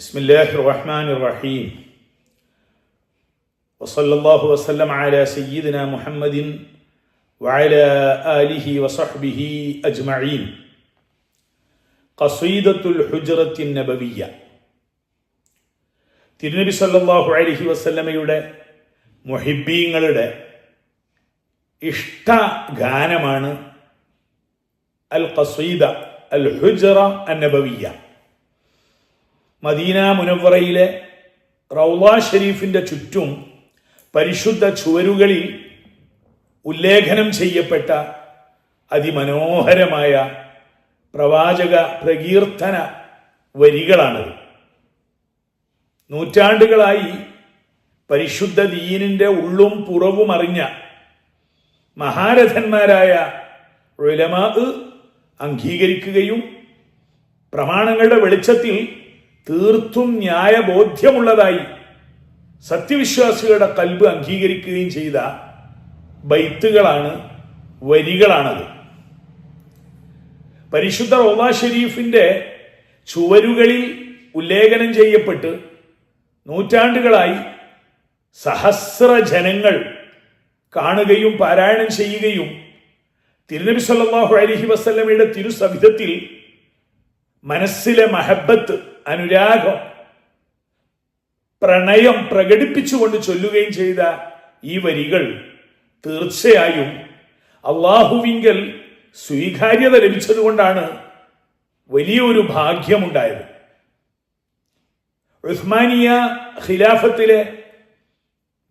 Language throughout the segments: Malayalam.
بسم الله الرحمن الرحيم وصلى الله وسلم على سيدنا محمد وعلى آله وصحبه أجمعين قصيدة الحجرة النبوية തിരുനബി സല്ലല്ലാഹു അലൈഹി വസല്ലമയുടെ മുഹിബീങ്ങളുടെ ഇഷ്ട ഗാനമാണ് അൽ ഖസീദ അൽ ഹുജറ അന്നബവിയ മദീന മുനവറയിലെ റൗള ഷെരീഫിന്റെ ചുറ്റും പരിശുദ്ധ ചുവരുകളിൽ ഉല്ലേഖനം ചെയ്യപ്പെട്ട അതിമനോഹരമായ പ്രവാചക പ്രകീർത്തന വരികളാണത്. നൂറ്റാണ്ടുകളായി പരിശുദ്ധ ദീനിന്റെ ഉള്ളും പുറവും അറിഞ്ഞ മഹാരഥന്മാരായ ഉലമാ അംഗീകരിക്കുകയും പ്രമാണങ്ങളുടെ വെളിച്ചത്തിൽ തീർത്തും ന്യായബോധ്യമുള്ളതായി സത്യവിശ്വാസികളുടെ കൽബ് അംഗീകരിക്കുകയും ചെയ്ത ബൈത്തുകളാണ് വരികളാണത്. പരിശുദ്ധ റോമാ ഷെരീഫിന്റെ ചുവരുകളിൽ ഉല്ലേഖനം ചെയ്യപ്പെട്ട് നൂറ്റാണ്ടുകളായി സഹസ്ര ജനങ്ങൾ കാണുകയും പാരായണം ചെയ്യുകയും തിരുനബി സല്ലാഹു അലഹി വസല്ലമയുടെ തിരുസവിധത്തിൽ മനസ്സിലെ മഹബത്ത് അനുരാഗം പ്രണയം പ്രകടിപ്പിച്ചുകൊണ്ട് ചൊല്ലുകയും ചെയ്ത ഈ വരികൾ തീർച്ചയായും അള്ളാഹുവിങ്കൽ സ്വീകാര്യത ലഭിച്ചതുകൊണ്ടാണ് വലിയൊരു ഭാഗ്യമുണ്ടായത്. ഉസ്മാനിയ ഖിലാഫത്തിലെ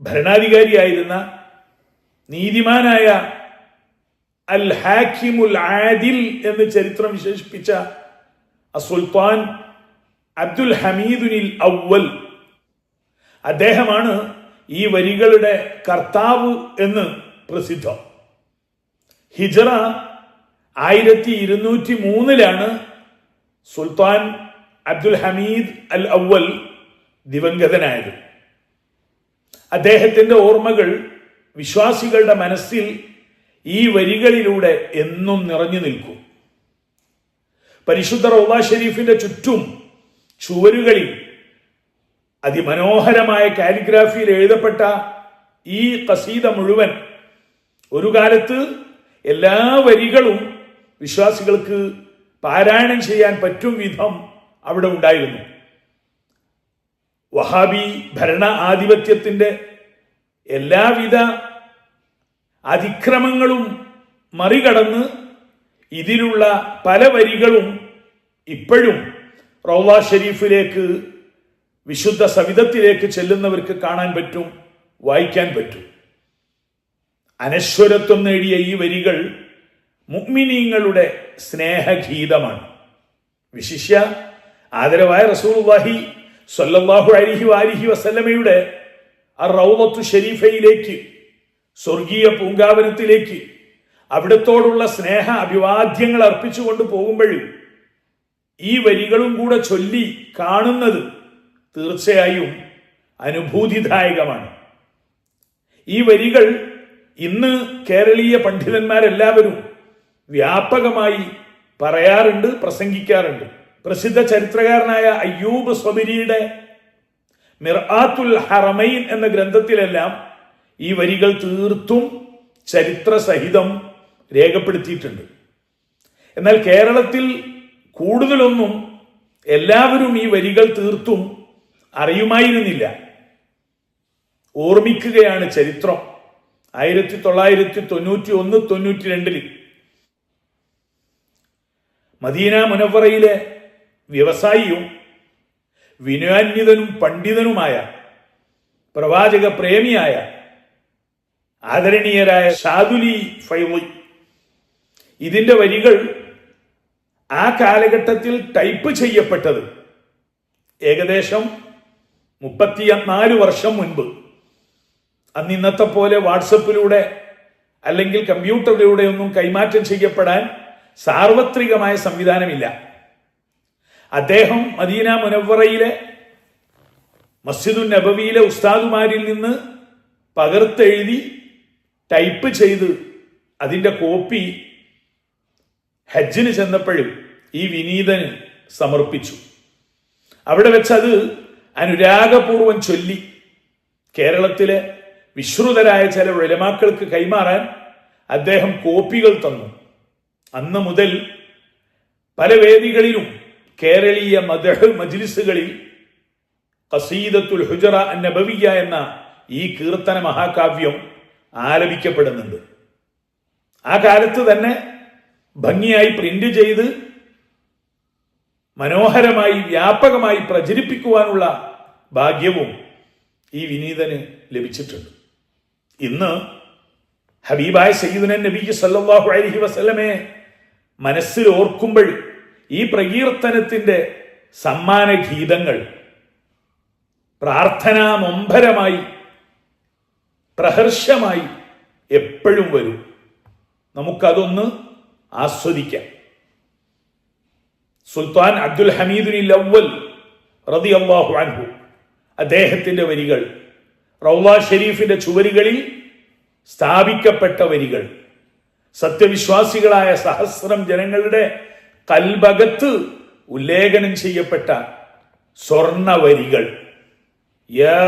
ഭരണാധികാരിയായിരുന്ന നീതിമാനായ അൽ ഹാക്കിമുൽ ആദിൽ എന്ന് ചരിത്രം വിശേഷിപ്പിച്ച സുൽത്താൻ അബ്ദുൽ ഹമീദുനിൽ അവൽ അദ്ദേഹമാണ് ഈ വരികളുടെ കർത്താവ് എന്ന് പ്രസിദ്ധം. ഹിജറ ആയിരത്തി ഇരുന്നൂറ്റി മൂന്നിലാണ് സുൽത്താൻ അബ്ദുൽ ഹമീദ് അൽ അവൽ ദിവംഗതനായത്. അദ്ദേഹത്തിന്റെ ഓർമ്മകൾ വിശ്വാസികളുടെ മനസ്സിൽ ഈ വരികളിലൂടെ എന്നും നിറഞ്ഞു നിൽക്കും. പരിശുദ്ധ റൗല ഷെരീഫിന്റെ ചുറ്റും ചുവരുകളിൽ അതിമനോഹരമായ കാലിഗ്രാഫിയിൽ എഴുതപ്പെട്ട ഈ കസീത മുഴുവൻ ഒരു കാലത്ത് എല്ലാ വരികളും വിശ്വാസികൾക്ക് പാരായണം ചെയ്യാൻ പറ്റും വിധം അവിടെ ഉണ്ടായിരുന്നു. വഹാബി ഭരണ ആധിപത്യത്തിന്റെ എല്ലാവിധ അതിക്രമങ്ങളും മറികടന്ന് ഇതിലുള്ള പല വരികളും ഇപ്പോഴും റൗള ഷെരീഫിലേക്ക് വിശുദ്ധ സവിധത്തിലേക്ക് ചെല്ലുന്നവർക്ക് കാണാൻ പറ്റും വായിക്കാൻ പറ്റും. അനശ്വരത്വം നേടിയ ഈ വരികൾ മുഗ്മിനീങ്ങളുടെ സ്നേഹഗീതമാണ്. വിശിഷ്യ ആദരവായ റസൂൽവാഹി സൊല്ലാഹു അലിഹി വാലിഹി വസല്ലമയുടെ ആ റൗലത്തു ഷെരീഫയിലേക്ക് സ്വർഗീയ പൂങ്കാവനത്തിലേക്ക് അവിടത്തോടുള്ള സ്നേഹ അഭിവാദ്യങ്ങൾ അർപ്പിച്ചുകൊണ്ട് പോകുമ്പോൾ ഈ വരികളും കൂടെ ചൊല്ലി കാണുന്നത് തീർച്ചയായും അനുഭൂതിദായകമാണ്. ഈ വരികൾ ഇന്ന് കേരളീയ പണ്ഡിതന്മാരെല്ലാവരും വ്യാപകമായി പറയാറുണ്ട് പ്രസംഗിക്കാറുണ്ട്. പ്രസിദ്ധ ചരിത്രകാരനായ അയ്യൂബ് സ്വബിരിയുടെ മിർആത്തുൽ ഹറമൈൻ എന്ന ഗ്രന്ഥത്തിലെല്ലാം ഈ വരികൾ തീർത്തും ചരിത്ര സഹിതം രേഖപ്പെടുത്തിയിട്ടുണ്ട്. എന്നാൽ കേരളത്തിൽ കൂടുതലൊന്നും എല്ലാവരും ഈ വരികൾ തീർത്തും അറിയുമായിരുന്നില്ല. ഓർമ്മിക്കുകയാണ് ചരിത്രം. ആയിരത്തി തൊള്ളായിരത്തി തൊണ്ണൂറ്റി ഒന്ന് തൊണ്ണൂറ്റി രണ്ടിൽ മദീന മുനവറയിലെ വ്യവസായിയും വിനയാന്വിതനും പണ്ഡിതനുമായ പ്രവാചക പ്രേമിയായ ആദരണീയരായ ഷാദുലി ഫൈലി ഇതിന്റെ വരികൾ ആ കാലഘട്ടത്തിൽ ടൈപ്പ് ചെയ്യപ്പെട്ടത് ഏകദേശം മുപ്പത്തിനാല് വർഷം മുൻപ്. അന്ന് ഇന്നത്തെ പോലെ വാട്സപ്പിലൂടെ അല്ലെങ്കിൽ കമ്പ്യൂട്ടറിലൂടെ ഒന്നും കൈമാറ്റം ചെയ്യപ്പെടാൻ സാർവത്രികമായ സംവിധാനമില്ല. അദ്ദേഹം മദീന മുനവറയിലെ മസ്ജിദു നബവിയിലെ ഉസ്താദുമാരിൽ നിന്ന് പകർത്തെഴുതി ടൈപ്പ് ചെയ്ത് അതിന്റെ കോപ്പി ഹജ്ജിന് ചെന്നപ്പോഴും ഈ വിനീതന് സമർപ്പിച്ചു. അവിടെ വെച്ച് അത് അനുരാഗപൂർവം ചൊല്ലി കേരളത്തിലെ വിശ്രുതരായ ചില ഉലമാക്കൾക്ക് കൈമാറാൻ അദ്ദേഹം കോപ്പികൾ തന്നു. അന്ന് മുതൽ പല വേദികളിലും കേരളീയ മദഹ് മജ്ലിസുകളിൽ കസീദത്തുൽ ഹുജറ നബവിയ എന്ന ഈ കീർത്തന മഹാകാവ്യം ആലപിക്കപ്പെടുന്നുണ്ട്. ആ കാലത്ത് തന്നെ ഭംഗിയായി പ്രിന്റ് ചെയ്ത് മനോഹരമായി വ്യാപകമായി പ്രചരിപ്പിക്കുവാനുള്ള ഭാഗ്യവും ഈ വിനീതന് ലഭിച്ചിട്ടുണ്ട്. ഇന്ന് ഹബീബായ സയ്യിദുനൻ നബി സല്ലാഹു അലഹി വസ്ലമെ മനസ്സിൽ ഓർക്കുമ്പോൾ ഈ പ്രകീർത്തനത്തിന്റെ സമ്മാന ഗീതങ്ങൾ പ്രാർത്ഥനാ നൊമ്പരമായി പ്രഹർഷമായി എപ്പോഴും വരും. നമുക്കതൊന്ന് ആസ്വദിക്കാം. സുൽത്താൻ അബ്ദുൽ ഹമീദുൽ അവൽ റതി അള്ളാഹു അൻഹു അദ്ദേഹത്തിന്റെ വരികൾ റൗല ഷെരീഫിന്റെ ചുവരുകളിൽ സ്ഥാപിക്കപ്പെട്ട വരികൾ സത്യവിശ്വാസികളായ സഹസ്രം ജനങ്ങളുടെ കൽഭകത്ത് ഉല്ലേഖനം ചെയ്യപ്പെട്ട സ്വർണ വരികൾ. യാ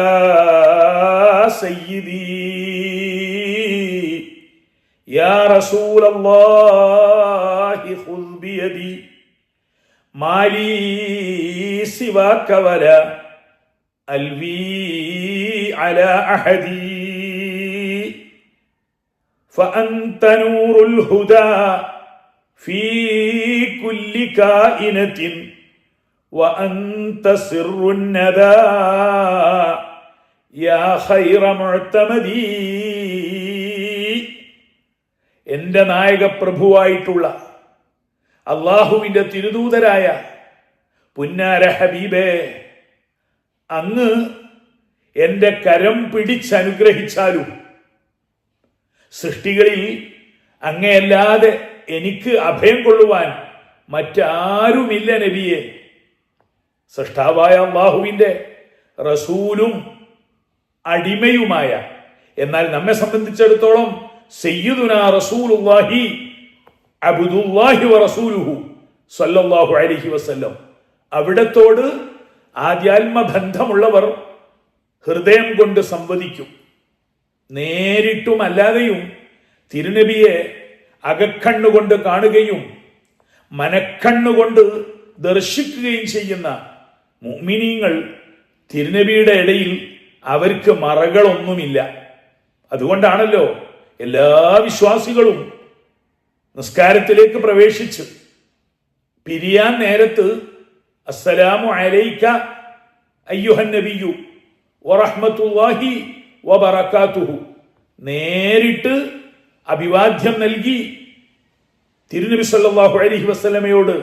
സയ്യിദീ യാ رسول الله خذ بيدي. مالي سواك ولا ألوي على أحدي. فأنت نور الهدى في كل كائنة وأنت سر الندى. يا خير معتمدين എന്റെ നായക പ്രഭുവായിട്ടുള്ള അള്ളാഹുവിന്റെ തിരുദൂതരായ പുന്നാര ഹബീബേ അങ്ങ് എന്റെ കരം പിടിച്ചനുഗ്രഹിച്ചാലും സൃഷ്ടികളിൽ അങ്ങയല്ലാതെ എനിക്ക് അഭയം കൊള്ളുവാൻ മറ്റാരുമില്ല നബിയെ. സൃഷ്ടാവായ അള്ളാഹുവിന്റെ റസൂലും അടിമയുമായ എന്നാൽ നമ്മെ സംബന്ധിച്ചിടത്തോളം സയ്യിദുന റസൂലുള്ളാഹി അബ്ദുല്ലാഹി റസൂലുഹു സല്ലല്ലാഹു അലൈഹി വസല്ലം. അവിടത്തോട് ആദ്യാത്മ ബന്ധമുള്ളവർ ഹൃദയം കൊണ്ട് സംവദിക്കും. നേരിട്ടും അല്ലാതെയും തിരുനബിയെ അകക്കണ്ണുകൊണ്ട് കാണുകയും മനക്കണ്ണുകൊണ്ട് ദർശിക്കുകയും ചെയ്യുന്ന മുഅ്മിനീങ്ങൾ തിരുനബിയുടെ ഇടയിൽ അവർക്ക് മറകളൊന്നുമില്ല. അതുകൊണ്ടാണല്ലോ എല്ലാ വിശ്വാസികളും നിസ്കാരത്തിലേക്ക് പ്രവേശിച്ച് പിരിയാൻ നേരത്ത് അസ്സലാമു അലൈക്ക അയ്യുഹൻ നബിയു വറഹ്മത്തുല്ലാഹി വബറക്കാത്തുഹു നേരിട്ട് അഭിവാദ്യം നൽകി തിരുനബി സല്ലാഹു അലഹി വസ്ലമയോട്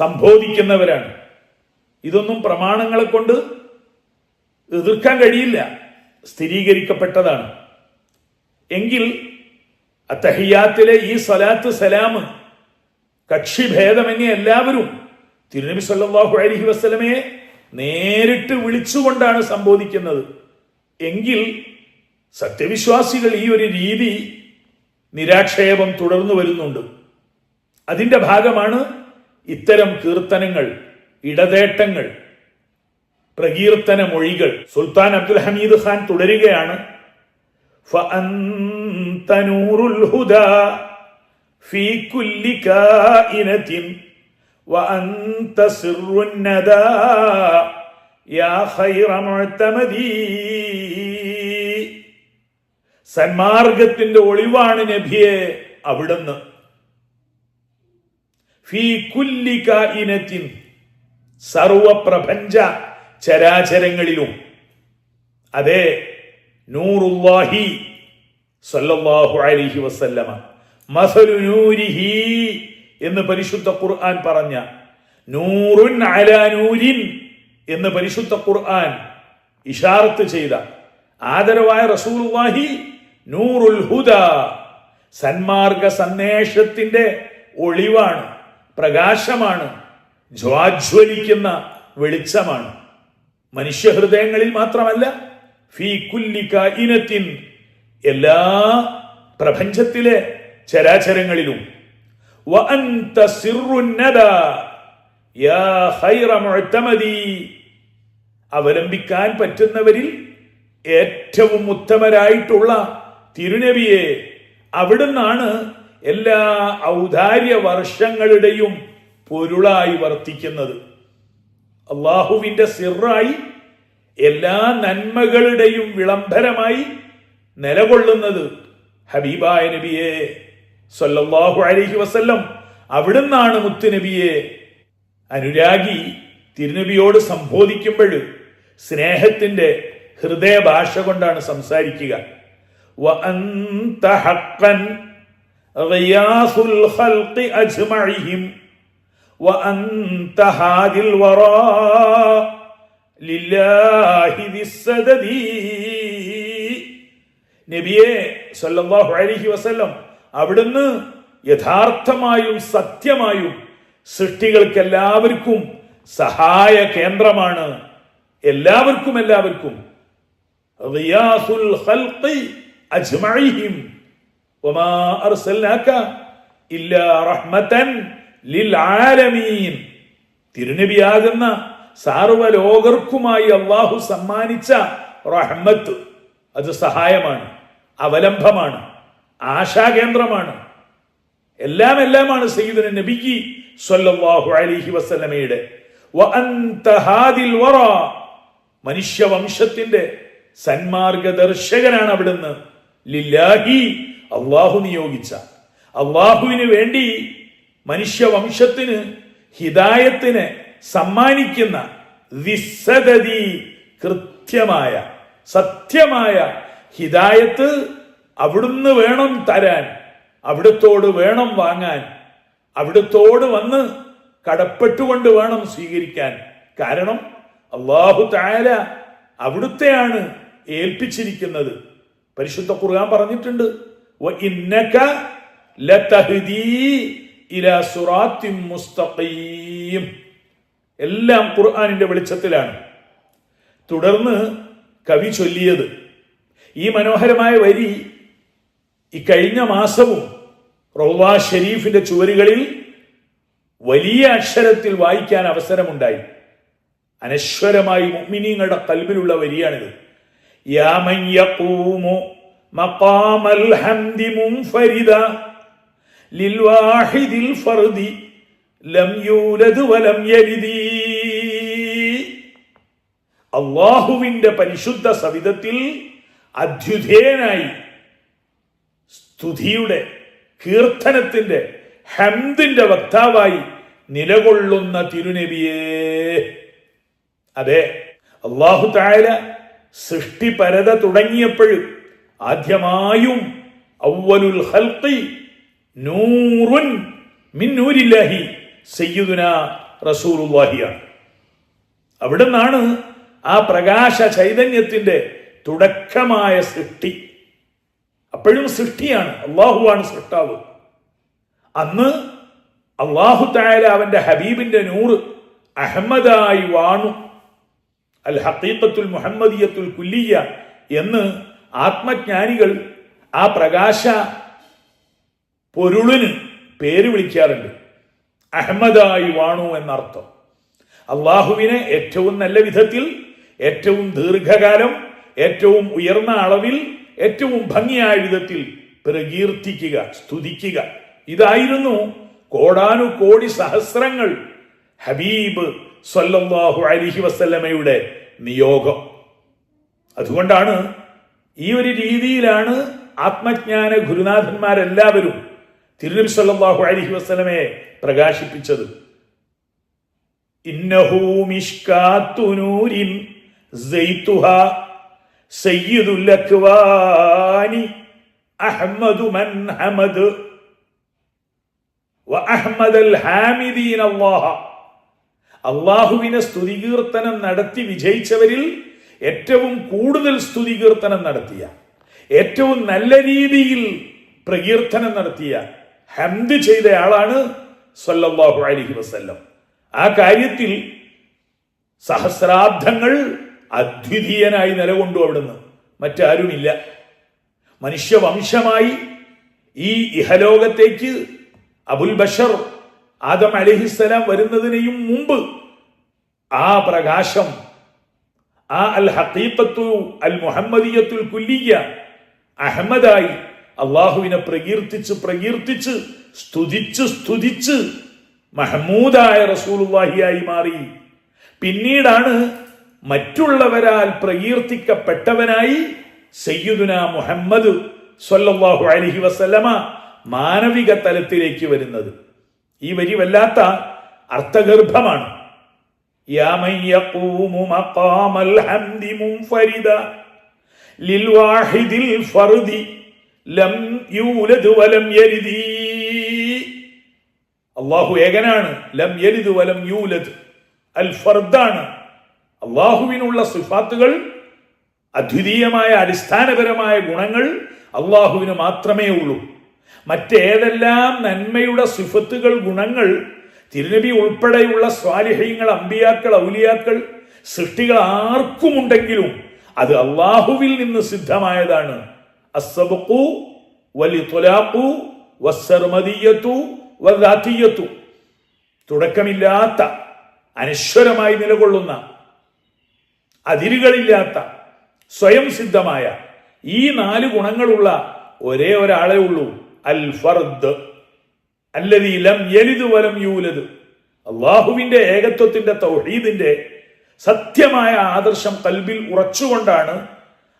സംബോധിക്കുന്നവരാണ്. ഇതൊന്നും പ്രമാണങ്ങളെ കൊണ്ട് എതിർക്കാൻ കഴിയില്ല സ്ഥിരീകരിക്കപ്പെട്ടതാണ്. എങ്കിൽ അത്തഹിയാത്തിലെ ഈ സലാത്ത് സലാം ഭേദമെങ്ങനെ എല്ലാവരും തിരുനബി സല്ലാഹു അലഹി വസ്ലമയെ നേരിട്ട് വിളിച്ചുകൊണ്ടാണ് സംബോധിക്കുന്നത്. എങ്കിൽ സത്യവിശ്വാസികൾ ഈ ഒരു രീതി നിരാക്ഷേപം തുടർന്നു വരുന്നുണ്ട്. അതിന്റെ ഭാഗമാണ് ഇത്തരം കീർത്തനങ്ങൾ ഇടതേട്ടങ്ങൾ പ്രകീർത്തന മൊഴികൾ സുൽത്താൻ അബ്ദുൽ ഹമീദ് ഖാൻ തുടരുകയാണ്. فأنت نور الهدى في كل كائنة وأنت سر الندى يا خير معتمدي സന്മാർഗത്തിന്റെ ഒളിവാണ് നബിയെ അവിടുന്ന് ഫീ കുല്ലി കായിനത്തിൻ സർവപ്രപഞ്ച ചരാചരങ്ങളിലും അതെ നൂറുല്ലാഹി സല്ലല്ലാഹു അലൈഹി വസല്ലമ. മസലു നൂരിഹി എന്ന് പരിശുദ്ധ ഖുർആൻ പറഞ്ഞ നൂറുൻ അലാ നൂരിൻ എന്ന് പരിശുദ്ധ ഖുർആൻ ഇഷാറത്ത് ചെയ്ത ആദരവായ റസൂലുള്ളാഹി നൂറുൽ ഹുദ. സന്മാർഗ സന്ദേശത്തിന്റെ ഒളിവാണ് പ്രകാശമാണ് ജ്വാജ്വലിക്കുന്ന വെളിച്ചമാണ്. മനുഷ്യഹൃദയങ്ങളിൽ മാത്രമല്ല ഫീ എല്ലാ പ്രപഞ്ചത്തിലെ ചരാചരങ്ങളിലും. അവലംബിക്കാൻ പറ്റുന്നവരിൽ ഏറ്റവും ഉത്തമരായിട്ടുള്ള തിരുനബിയെ അവിടുന്നാണ് എല്ലാ ഔദാര്യ വർഷങ്ങളുടെയും പൊരുളായി വർത്തിക്കുന്നത്. അള്ളാഹുവിന്റെ സിറായി എല്ലാ നന്മകളുടെയും വിളംബരമായി നിലകൊള്ളുന്നത് ഹബീബായ നബിയെ സൊല്ലാഹു അലഹി വസ്ല്ലം. അവിടുന്നാണ് മുത്തുനബിയെ അനുരാഗി തിരുനബിയോട് സംബോധിക്കുമ്പോൾ സ്നേഹത്തിന്റെ ഹൃദയ ഭാഷ കൊണ്ടാണ് സംസാരിക്കുക. അജ്മഇഹിം ഹാദിൽ വറാ. നബിയെ അലൈഹി വസല്ലം അവിടുന്ന് യഥാർത്ഥമായും സത്യമായും സൃഷ്ടികൾക്ക് എല്ലാവർക്കും സഹായ കേന്ദ്രമാണ്. എല്ലാവർക്കും എല്ലാവർക്കും. തിരുനബിയാകുന്ന സാർവലോകർക്കുമായി അള്ളാഹു സമ്മാനിച്ച റഹ്മത്ത് അത് സഹായമാണ് അവലംബമാണ് ആശാകേന്ദ്രമാണ്. എല്ലാം എല്ലാമാണ് സയ്യിദിന് നബിക്ക് സ്വല്ലാഹു അലൈഹി വസല്ലമയുടെ. മനുഷ്യവംശത്തിന്റെ സന്മാർഗദർശകനാണ് അവിടുന്ന്. ലില്ലാഹി അള്ളാഹു നിയോഗിച്ച. അള്ളാഹുവിന് വേണ്ടി മനുഷ്യവംശത്തിന് ഹിദായത്തിന് സമ്മാനിക്കുന്ന വിസദതി കൃത്യമായ സത്യമായ ഹിതായത്ത് അവിടുന്ന് വേണം തരാൻ അവിടുത്തോട് വേണം വാങ്ങാൻ അവിടുത്തോട് വന്ന് കടപ്പെട്ടുകൊണ്ട് വേണം സ്വീകരിക്കാൻ. കാരണം അള്ളാഹു താര അവിടുത്തെയാണ് ഏൽപ്പിച്ചിരിക്കുന്നത്. പരിശുദ്ധ ഖുർആൻ പറഞ്ഞിട്ടുണ്ട് "വ ഇന്നക ലതഹ്ദീ ഇലാ മുസ്തഖീം. എല്ലാം ഖുർആനിന്റെ വെളിച്ചത്തിലാണ്. തുടർന്ന് കവി ചൊല്ലിയത് ഈ മനോഹരമായ വരി ഈ കഴിഞ്ഞ മാസവും റൗവാ ഷെരീഫിന്റെ ചുവരുകളിൽ വലിയ അക്ഷരത്തിൽ വായിക്കാൻ അവസരമുണ്ടായി. അനശ്വരമായി മുഅ്മിനീങ്ങളുടെ കൽബിലുള്ള വരിയാണിത്. മഖാമൽ ഹംദി മുൻഫരിദ ലിൽ വാഹിദിൽ ഫർദി. ലം യൂലദു വലം യലിദി. അള്ളാഹുവിന്റെ പരിശുദ്ധ സവിധത്തിൽ അധ്യുധേയനായി സ്തുതിയുടെ കീർത്തനത്തിന്റെ ഹംദിന്റെ വക്താവായി നിലകൊള്ളുന്ന തിരുനബിയേ. അതെ അള്ളാഹു താര സൃഷ്ടിപരത തുടങ്ങിയപ്പോഴും ആദ്യമായും അവലുൽ ഹൽക്കി നൂറുൻ മിൻ സയ്യിദുന അവിടെ നിന്നാണ് ആ പ്രകാശ ചൈതന്യത്തിന്റെ തുടക്കമായ സൃഷ്ടി. അപ്പോഴും സൃഷ്ടിയാണ്. അള്ളാഹുവാണ് സൃഷ്ടാവ്. അന്ന് അള്ളാഹു തായാല അവന്റെ ഹബീബിന്റെ നൂറ് അഹമ്മദായി വാണു. അൽ ഹക്കീക്കത്തുൽ മുഹമ്മദിയത്തുൽ കുല്ലിയ എന്ന് ആത്മജ്ഞാനികൾ ആ പ്രകാശ പൊരുളിന് പേര് വിളിക്കാറുണ്ട്. അഹമ്മദായി വാണു എന്നർത്ഥം. അള്ളാഹുവിനെ ഏറ്റവും നല്ല വിധത്തിൽ ഏറ്റവും ദീർഘകാലം ഏറ്റവും ഉയർന്ന അളവിൽ ഏറ്റവും ഭംഗിയായ വിധത്തിൽ പ്രകീർത്തിക്കുക സ്തുതിക്കുക. ഇതായിരുന്നു കോടാനു കോടി സഹസ്രങ്ങൾ ഹബീബ് സ്വല്ലല്ലാഹു അലിഹി വസല്ലമയുടെ നിയോഗം. അതുകൊണ്ടാണ് ഈ ഒരു രീതിയിലാണ് ആത്മജ്ഞാന ഗുരുനാഥന്മാരെല്ലാവരും തിരുനബി സല്ലല്ലാഹു അലൈഹി വസല്ലമയെ പ്രകാശിപ്പിച്ചത്. ഇന്നഹു മിഷ്കാത്തു നൂരിൻ സൈത്തുഹാ സയ്യിദുൽ അക്വാനി അഹ്മദു മൻ നടത്തി വിജയിച്ചവരിൽ ഏറ്റവും കൂടുതൽ സ്തുതികീർത്തനം നടത്തിയ ഏറ്റവും നല്ല രീതിയിൽ പ്രകീർത്തനം നടത്തിയ ഹംദ് ചെയ്തയാളാണ് സല്ലല്ലാഹു അലൈഹി വസല്ലം. ആ കാര്യത്തിൽ സഹസ്രാബ്ദങ്ങൾ അദ്വിതീയനായി നിലകൊണ്ടു അവിടുന്ന്. മറ്റാരുമില്ല. മനുഷ്യവംശമായി ഈ ഇഹലോകത്തേക്ക് അബുൽ ബഷർ ആദം അലഹിസ്സലാം വരുന്നതിനെയും മുമ്പ് ആ പ്രകാശം ആ അൽ ഹത്തീപ്പത്തു അൽ മുഹമ്മദിയത്തുൽ കുല്ലിയ അഹമ്മദായി അള്ളാഹുവിനെ പ്രകീർത്തിച്ച് പ്രകീർത്തിച്ച് സ്തുതിച്ച് സ്തുതിച്ച് മഹമൂദായ റസൂലുല്ലാഹിയായി മാറി. പിന്നീടാണ് മറ്റുള്ളവരാൽ പ്രകീർത്തിക്കപ്പെട്ടവനായി സയ്യുദുന മുഹമ്മദ് സൊല്ലാഹു അലഹി വസ്ലമ മാനവിക തലത്തിലേക്ക് വരുന്നത്. ഈ വരി വല്ലാത്ത അർത്ഥഗർഭമാണ്. ഫരിദ ലിൽ വാഹിദിൽ ഫർദി ലം യൂലദ് വലം യരിദി. അള്ളാഹു ഏകനാണ്. ലം യലിദ് വലം യൂലദ്. അൽ ഫർദാണ്. അള്ളാഹുവിനുള്ള സുഫാത്തുകൾ അദ്വിതീയമായ അടിസ്ഥാനപരമായ ഗുണങ്ങൾ അള്ളാഹുവിന് മാത്രമേ ഉള്ളൂ. മറ്റേതെല്ലാം നന്മയുടെ സുഫത്തുകൾ ഗുണങ്ങൾ തിരുനബി ഉൾപ്പെടെയുള്ള സ്വാലിഹ്യങ്ങൾ അമ്പിയാക്കൾ ഔലിയാക്കൾ സൃഷ്ടികൾ ആർക്കുമുണ്ടെങ്കിലും അത് അള്ളാഹുവിൽ നിന്ന് സിദ്ധമായതാണ്. അസ്സബഖു വലിത്വലാഖു വസ്സർമദിയത്തു വദാത്തിയത്തു തുടക്കമില്ലാത്ത അനശ്വരമായി നിലകൊള്ളുന്ന അതിരുകളില്ലാത്ത സ്വയം സിദ്ധമായ ഈ നാല് ഗുണങ്ങളുള്ള ഒരേ ഒരാളെ ഉള്ളൂ. അൽ ഫർദ് അല്ലതി ലം യലിദ് വലം യൂലത് അള്ളാഹുവിന്റെ ഏകത്വത്തിന്റെ തൗഹീദിന്റെ സത്യമായ ആദർശം കൽബിൽ ഉറച്ചുകൊണ്ടാണ്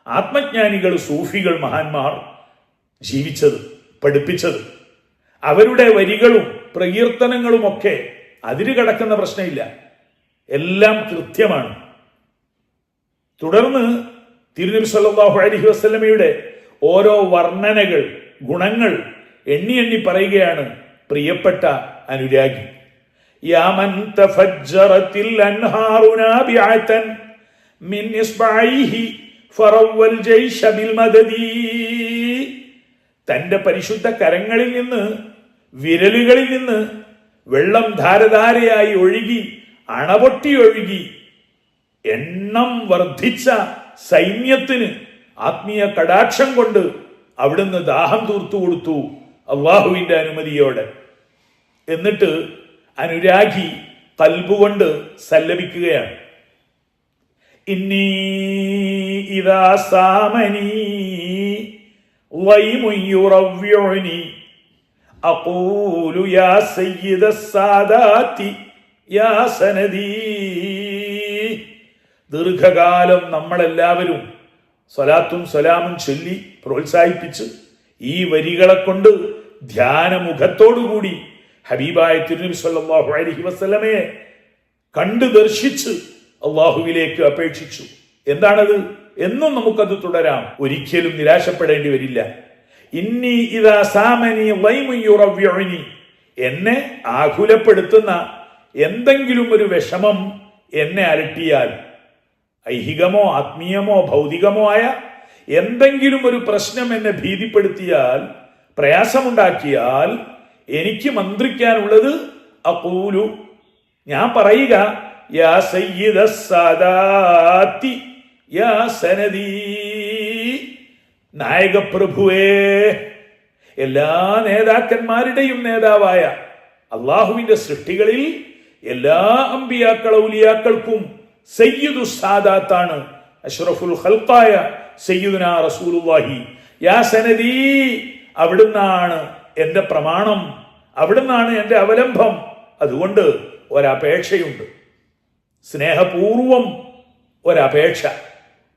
ആത്മജ്ഞാനികൾ സൂഫികൾ മഹാന്മാർ ജീവിച്ചത് പഠിപ്പിച്ചത്. അവരുടെ വരികളും പ്രകീർത്തനങ്ങളുമൊക്കെ അതിര് കടക്കുന്ന പ്രശ്നമില്ല. എല്ലാം കൃത്യമാണ്. തുടർന്ന് തിരുനബി സല്ലാഹു അലഹി വസ്ലമയുടെ ഓരോ വർണനകൾ ഗുണങ്ങൾ എണ്ണി എണ്ണി പറയുകയാണ് പ്രിയപ്പെട്ട അനുരാഗി. യാമൻ അൻഹാറുനാ ബിഅതൻ മിൻ തന്റെ പരിശുദ്ധ കരങ്ങളിൽ നിന്ന് വിരലുകളിൽ നിന്ന് വെള്ളം ധാരധാരയായി ഒഴുകി അണപൊട്ടി ഒഴുകി എണ്ണം വർദ്ധിച്ച സൈന്യത്തിന് ആത്മീയ കടാക്ഷം കൊണ്ട് അവിടുന്ന് ദാഹം തീർത്തു കൊടുത്തു അള്ളാഹുവിന്റെ അനുമതിയോടെ. എന്നിട്ട് അനുരാഗി കൽബുകൊണ്ട് സല്ലപിക്കുകയാണ്. ഇന്നീ ഇതാ സാമനി വൈമുയുറവ്യോണി അഖൂലു യാ സയ്യിദ സാദാത്തി യാ സനദീ. ദീർഘകാലം നമ്മളെല്ലാവരും സ്വലാത്തും സ്വലാമും ചൊല്ലി പ്രോത്സാഹിപ്പിച്ച് ഈ വരികളെ കൊണ്ട് ധ്യാനമുഖത്തോടുകൂടി ഹബീബായ തിരുനബി സല്ലല്ലാഹു അലൈഹി വസ്ലമയെ കണ്ടു ദർശിച്ച് അള്ളാഹുവിലേക്ക് അപേക്ഷിച്ചു. എന്താണത്? എന്നും നമുക്കത് തുടരാം. ഒരിക്കലും നിരാശപ്പെടേണ്ടി വരില്ല. ഇന്നി ഇതാ സാമനി വൈമുയുറവ്യൊഴിനി എന്നെ ആകുലപ്പെടുത്തുന്ന എന്തെങ്കിലും ഒരു വിഷമം എന്നെ അലട്ടിയാൽ ഐഹികമോ ആത്മീയമോ ഭൗതികമോ ആയ എന്തെങ്കിലും ഒരു പ്രശ്നം എന്നെ ഭീതിപ്പെടുത്തിയാൽ പ്രയാസമുണ്ടാക്കിയാൽ എനിക്ക് മന്ത്രിക്കാനുള്ളത് അപ്പൂലു ഞാൻ പറയുക യാ സയ്യിദ സാദാത്തി. യാ സനദീ നായകപ്രഭുവേ എല്ലാ നേതാക്കന്മാരുടെയും നേതാവായ അള്ളാഹുവിന്റെ സൃഷ്ടികളിൽ എല്ലാ അമ്പിയാക്കൾ ഔലിയാക്കൾക്കും സയ്യിദു സാദാത്താണ് അഷ്റഫുൽ ഹൽക്കായ സയ്യിദുന റസൂലുള്ളാഹി. യാ സനദി അവിടുന്നാണ് എന്റെ പ്രമാണം അവിടുന്നാണ് എന്റെ അവലംബം. അതുകൊണ്ട് ഒരപേക്ഷയുണ്ട്. സ്നേഹപൂർവം ഒരപേക്ഷ.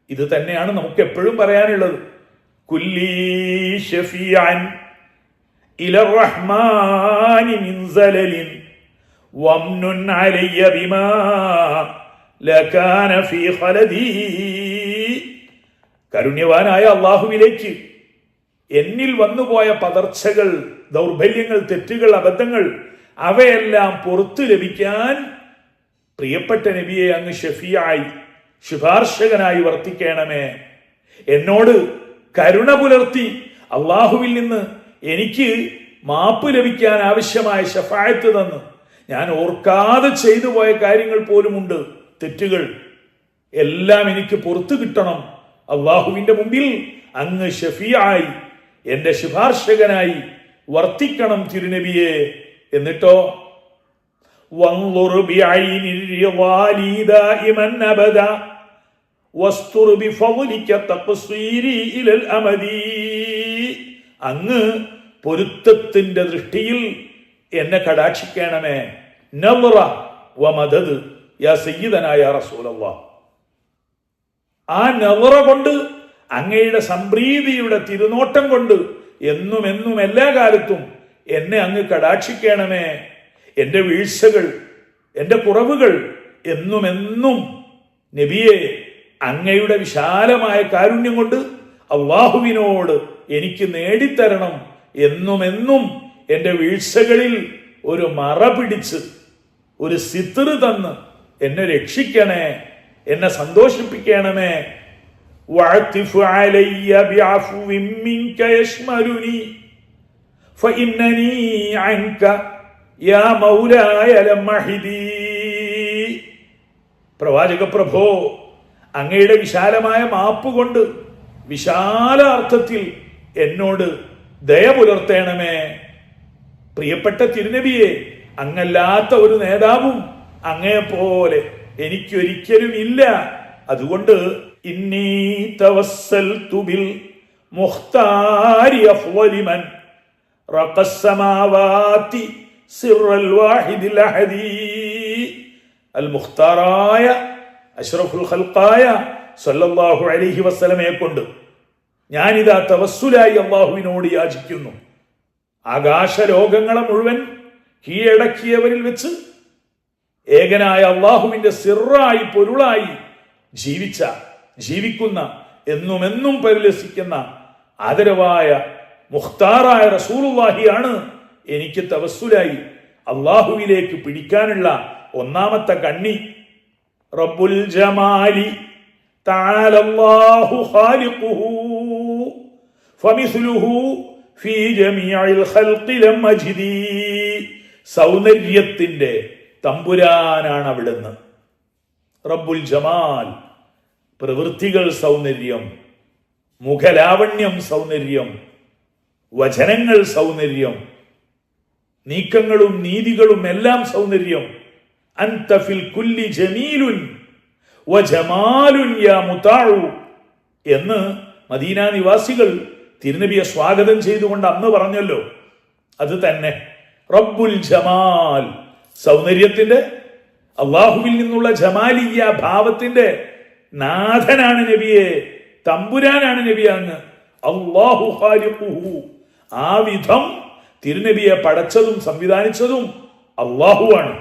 ഇത് തന്നെയാണ് നമുക്ക് എപ്പോഴും പറയാനുള്ളത് ബിമാ ലകാന ഫീ കരുണ്യവാനായ അള്ളാഹുവിലേക്ക് എന്നിൽ വന്നുപോയ പതർച്ചകൾ ദൗർബല്യങ്ങൾ തെറ്റുകൾ അബദ്ധങ്ങൾ അവയെല്ലാം പുറത്തു ലഭിക്കാൻ പ്രിയപ്പെട്ട നബിയെ അങ്ങ് ഷഫിയായി ശുപാർശകനായി വർത്തിക്കണമേ. എന്നോട് കരുണ പുലർത്തി അള്ളാഹുവിൽ നിന്ന് എനിക്ക് മാപ്പ് ലഭിക്കാൻ ആവശ്യമായ ഷഫായത്ത് തന്ന്. ഞാൻ ഓർക്കാതെ ചെയ്തു പോയ കാര്യങ്ങൾ പോലുമുണ്ട്. തെറ്റുകൾ എല്ലാം എനിക്ക് പുറത്തു കിട്ടണം. അള്ളാഹുവിന്റെ മുമ്പിൽ അങ്ങ് ഷഫിയായി എന്റെ ശുപാർശകനായി വർത്തിക്കണം തിരുനബിയെ. എന്നിട്ടോ وانظر بعين الرضا لي دائما أبدا واستر بفضلك تقصيري إلى الأمد അങ്ങ് പൊരുത്തത്തിന്റെ ദൃഷ്ടിയിൽ എന്നെ കടാക്ഷിക്കണമേ നവറ വ മദത് യാ സയ്യിദനായ റസൂലല്ലാ ആ നവറ കൊണ്ട് അങ്ങയുടെ സംപ്രീതിയുടെ തിരുനോട്ടം കൊണ്ട് എന്നും എന്നും എല്ലാ കാലത്തും എന്നെ അങ്ങ് കടാക്ഷിക്കണമേ എന്റെ വീഴ്ചകൾ എന്റെ കുറവുകൾ എന്നുമെന്നും നബിയെ അങ്ങയുടെ വിശാലമായ കാരുണ്യം കൊണ്ട് അള്ളാഹുവിനോട് എനിക്ക് നേടിത്തരണം എന്നുമെന്നും എന്റെ വീഴ്ചകളിൽ ഒരു മറ പിടിച്ച് ഒരു സിത്തിറ് തന്ന് എന്നെ രക്ഷിക്കണേ എന്നെ സന്തോഷിപ്പിക്കണമേ. വാഴ്ത്തിഫു അലയ്യ ഫഇന്നനി യാ പ്രവാചക പ്രഭോ അങ്ങയുടെ വിശാലമായ മാപ്പ് കൊണ്ട് വിശാല അർത്ഥത്തിൽ എന്നോട് ദയ പുലർത്തേണമേ. പ്രിയപ്പെട്ട തിരുനബിയെ അങ്ങല്ലാത്ത ഒരു നേതാവും അങ്ങയെപ്പോലെ എനിക്കൊരിക്കലും ഇല്ല. അതുകൊണ്ട് ഇന്നീ തവസ്സൽ തുബിൽ മുഖ്താരി അൽ മുഖ്താറായ അഷ്റഫുൽ ഖൽഖായ സല്ലല്ലാഹു അലൈഹി വസ്ലമയെ കൊണ്ട് ഞാനിതാ തവസ്സുലായി അള്ളാഹുവിനോട് യാചിക്കുന്നു. ആകാശരോഗങ്ങളെ മുഴുവൻ കീഴടക്കിയവരിൽ വെച്ച് ഏകനായ അള്ളാഹുവിന്റെ സിറായി പൊരുളായി ജീവിച്ച ജീവിക്കുന്ന എന്നുമെന്നും പരിലസിക്കുന്ന ആദരവായ മുഖ്താറായ റസൂലുവാഹിയാണ് എനിക്ക് തവസ്സുലായി. അള്ളാഹുവിലേക്ക് പിടിക്കാനുള്ള ഒന്നാമത്തെ കണ്ണി. റബ്ബുൽ ജമാലി. സൗന്ദര്യത്തിന്റെ തമ്പുരാനാണ് അവിടുന്ന്. റബ്ബുൽ ജമാൽ. പ്രവൃത്തികൾ സൗന്ദര്യം. മുഖലാവണ്യം സൗന്ദര്യം. വചനങ്ങൾ സൗന്ദര്യം. നീക്കങ്ങളും നീതികളും എല്ലാം സൗന്ദര്യം. അന്തഫിൽ കുല്ലി ജമീലുൻ എന്ന് മദീന നിവാസികൾ തിരുനബിയെ സ്വാഗതം ചെയ്തുകൊണ്ട് അന്ന് പറഞ്ഞല്ലോ. അത് തന്നെ. റബ്ബുൽ ജമാൽ. സൗന്ദര്യത്തിന്റെ അള്ളാഹുവിൽ നിന്നുള്ള ജമാലിയ ഭാവത്തിന്റെ നാഥനാണ് നബിയെ. തമ്പുരാനാണ് നബി അള്ളാഹു ആ വിധം തിരുനബിയെ പടച്ചതും സംവിധാനിച്ചതും അള്ളാഹുവാണ്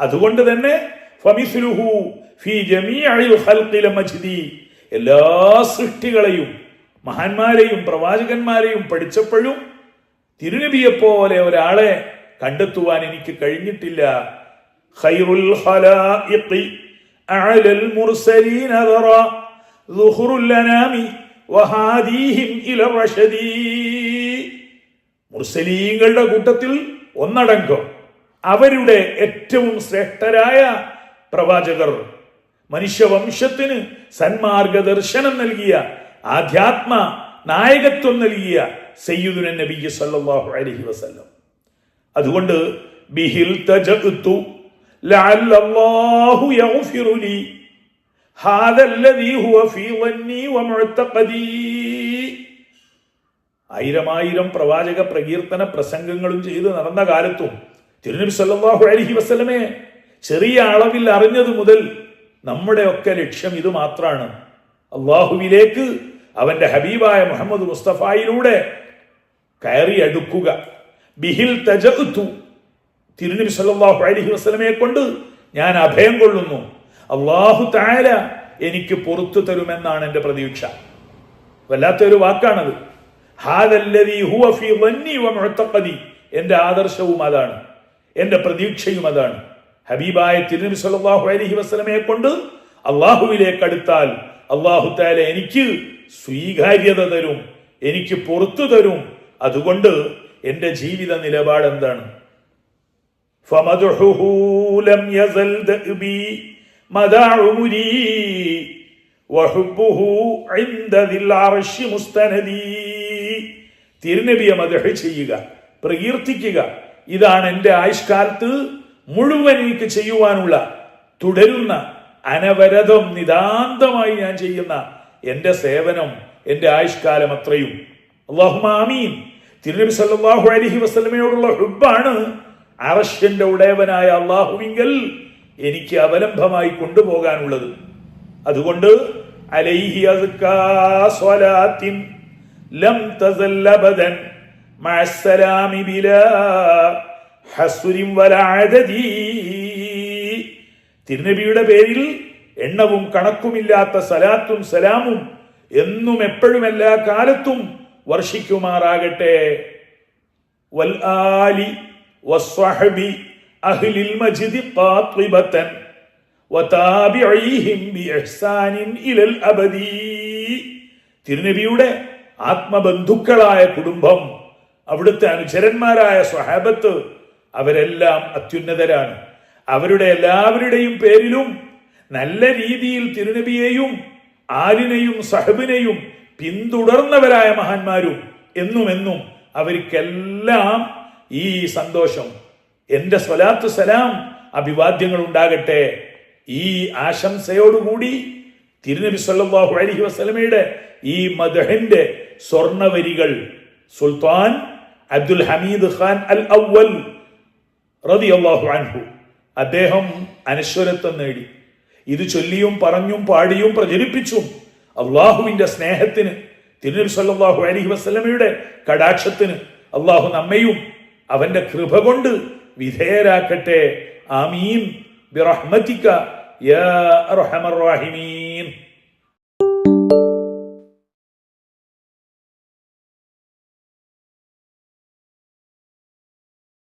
അതുകൊണ്ട് തന്നെ എല്ലാ സൃഷ്ടികളെയും മഹാന്മാരെയും പ്രവാചകന്മാരെയും പഠിച്ചപ്പോഴും തിരുനബിയെ പോലെ ഒരാളെ കണ്ടെത്തുവാൻ എനിക്ക് കഴിഞ്ഞിട്ടില്ല. ഖൈറുൽ വഹാദീഹിം ഇല മുസ്ലിങ്ങളുടെ കൂട്ടത്തിൽ ഒന്നടങ്കം അവരുടെ ഏറ്റവും ശ്രേഷ്ഠരായ പ്രവാചകർ മനുഷ്യവംശത്തിന് സന്മാർഗദർശനം നൽകിയ ആധ്യാത്മ നായകത്വം നൽകിയ സയ്യുദുന നബി സല്ലല്ലാഹു അലൈഹി വസല്ലം. അതുകൊണ്ട് ബിഹിൽ യഗ്ഫിറു ഹാദല്ലദീ ഹുവ ഫീ വന്നി വമുഅ്തഖദീ ആയിരമായിരം പ്രവാചക പ്രകീർത്തന പ്രസംഗങ്ങളും ചെയ്ത് നടന്ന കാലത്തും തിരുനബി സല്ലാഹു അലഹി വസ്ലമെ ചെറിയ അളവിൽ അറിഞ്ഞത് മുതൽ നമ്മുടെ ഒക്കെ ലക്ഷ്യം ഇത് മാത്രമാണ് അള്ളാഹുവിലേക്ക് അവന്റെ ഹബീബായ മുഹമ്മദ് മുസ്തഫായിലൂടെ കയറി അടുക്കുക. ബിഹിൽ തജഅ്തു. തിരുനബി സല്ലാഹു അലഹി വസ്ലമയെ കൊണ്ട് ഞാൻ അഭയം കൊള്ളുന്നു. അള്ളാഹു താല എനിക്ക് പുറത്തു തരുമെന്നാണ് എന്റെ പ്രതീക്ഷ. വല്ലാത്തൊരു വാക്കാണത്. എന്റെ ആദർശവും അതാണ് എന്റെ പ്രതീക്ഷയും അതാണ് ഹബീബായ തിരുനബി സല്ലല്ലാഹു അലൈഹി വസല്ലമയെ കൊണ്ട് അള്ളാഹുവിലേക്ക് അടുത്താൽ അള്ളാഹു താല എനിക്ക് സ്വീകാര്യത തരും എനിക്ക് പുറത്തു തരും അതുകൊണ്ട് എന്റെ ജീവിത നിലപാട് എന്താണ് فمدحه لم يزل دأبي مدى عمري وحبه عند ذي العرش مستندي തിരുനബിയെ മദഹ് ചെയ്യുക പ്രകീർത്തിക്കുക. ഇതാണ് എന്റെ ആയുഷ്കാലത്ത് മുഴുവൻ എനിക്ക് ചെയ്യുവാനുള്ള തുടരുന്ന അനവരതം നിതാന്തമായി ഞാൻ ചെയ്യുന്ന എന്റെ സേവനം എന്റെ ആയുഷ്കാലം അത്രയും. അള്ളാഹുമാമീൻ തിരുനബി സല്ലാഹു അലഹി വസ്ലമയോടുള്ള ഹുബാണ് അറഷ്യന്റെ ഉടയവനായ അള്ളാഹുവിങ്കൽ എനിക്ക് അവലംബമായി കൊണ്ടുപോകാനുള്ളത്. അതുകൊണ്ട് അലൈഹി അസ്കാ സ്വലാത്തിൻ ലം مع മഅസ്സലാമി ബില ഹസ്രിൻ ولا അദദി. തിരുനബിയുടെ പേരിൽ എണ്ണവും കണക്കുമില്ലാത്ത സലാത്തും സലാമും എന്നും എപ്പോഴും എല്ലാ കാലത്തും വർഷിക്കുമാറാകട്ടെ. വൽ ആലി വസ്വഹബി അഹ്ലിൽ മജിദി ഖാത്വിബതൻ വതാബിഈഹിം ബിഇഹ്സാനിൻ ഇലൽ അബദി. തിരുനബിയുടെ ആത്മബന്ധുക്കളായ കുടുംബം അവിടുത്തെ അനുചരന്മാരായ സ്വഹാബത്ത് അവരെല്ലാം അത്യുന്നതരാണ്. അവരുടെ എല്ലാവരുടെയും പേരിലും നല്ല രീതിയിൽ തിരുനബിയെയും ആലിനെയും സഹബിനെയും പിന്തുടർന്നവരായ മഹാന്മാരും എന്നും എന്നും അവർക്കെല്ലാം ഈ സന്തോഷം. എന്റെ സ്വലാത്തു സലാം അഭിവാദ്യങ്ങൾ ഉണ്ടാകട്ടെ ഈ ആശംസയോടുകൂടി തിരുനബി സല്ലാഹു അലഹി വസ്ലമയുടെ ഈ മദഹന്റെ സ്വർണവരികൾ സുൽത്താൻ അബ്ദുൽ ഹമീദ് ഖാൻ അൽ അവൽ അള്ളാഹു അൻഹു. അദ്ദേഹം അനശ്വരത്വം നേടി. ഇത് ചൊല്ലിയും പറഞ്ഞും പാടിയും പ്രചരിപ്പിച്ചും അള്ളാഹുവിന്റെ സ്നേഹത്തിന് തിരുനബി സല്ലാഹു അലഹി വസ്ലമയുടെ കടാക്ഷത്തിന് അള്ളാഹു നമ്മയും അവന്റെ കൃപ കൊണ്ട് വിധേയരാക്കട്ടെ. ആമീൻ. ബിറഹ്മതിക يا أرحم الراحمين.